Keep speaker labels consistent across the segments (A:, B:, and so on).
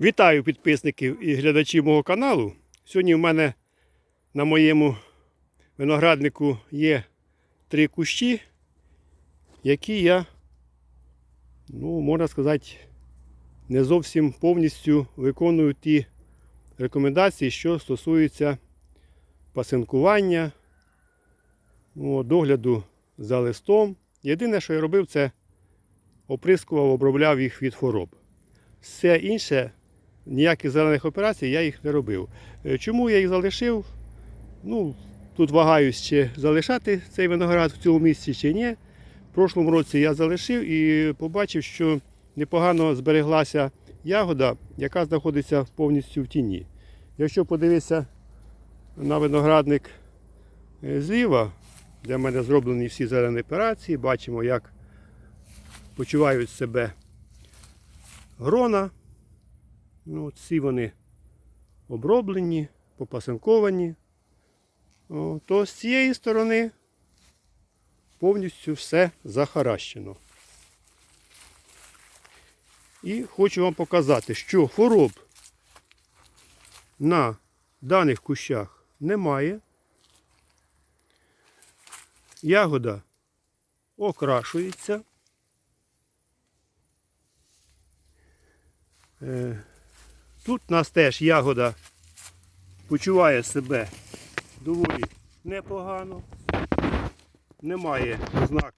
A: Вітаю підписників і глядачів мого каналу. Сьогодні в мене на моєму винограднику є три кущі, які я, ну, можна сказати, не зовсім повністю виконую ті рекомендації, що стосуються пасинкування, ну, догляду за листом. Єдине, що я робив, це оприскував, обробляв їх від хвороб. Все інше, ніяких зелених операцій я їх не робив. Е, Чому я їх залишив? Ну, тут вагаюсь, чи залишати цей виноград в цьому місці, чи ні. В прошлому році я залишив і побачив, що непогано збереглася ягода, яка знаходиться повністю в тіні. Якщо подивитися на виноградник е, зліва, в мене зроблені всі зелені операції, бачимо, як почувають себе грона. Ну, от всі вони оброблені, попасинковані. О, то з цієї сторони повністю все захаращено. І хочу вам показати, що хвороб на даних кущах немає. Ягода окрашується. Тут у нас теж ягода почуває себе доволі непогано. Немає ознак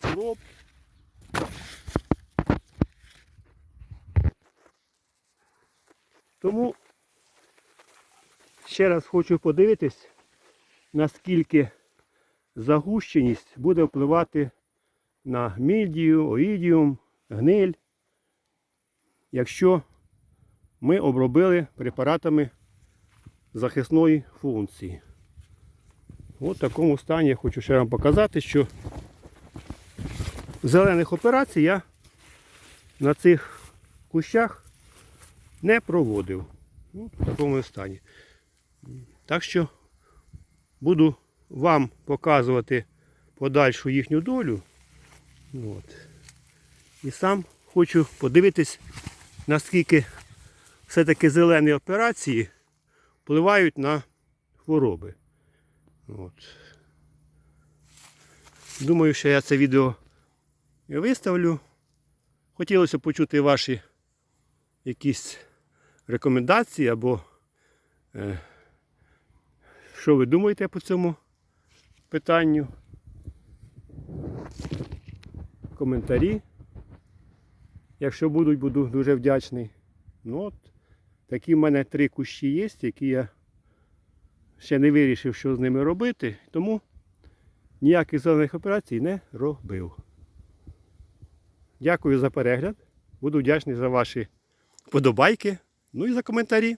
A: хвороб. Тому ще раз хочу подивитись, наскільки загущеність буде впливати на мільдію, оїдіум, гниль якщо ми обробили препаратами захисної функції. От в такому стані я хочу ще вам показати, що зелених операцій я на цих кущах не проводив. От в такому стані. Так що буду вам показувати подальшу їхню долю. От. І сам хочу подивитись, наскільки все-таки зелені операції впливають на хвороби. От. Думаю, що я це відео виставлю. Хотілося почути ваші якісь рекомендації або е, що ви думаєте по цьому питанню. Коментарі. Якщо будуть, буду дуже вдячний. Ну от, такі в мене три кущі є, які я ще не вирішив, що з ними робити, тому ніяких зелених операцій не робив. Дякую за перегляд. Буду вдячний за ваші вподобайки, ну і за коментарі.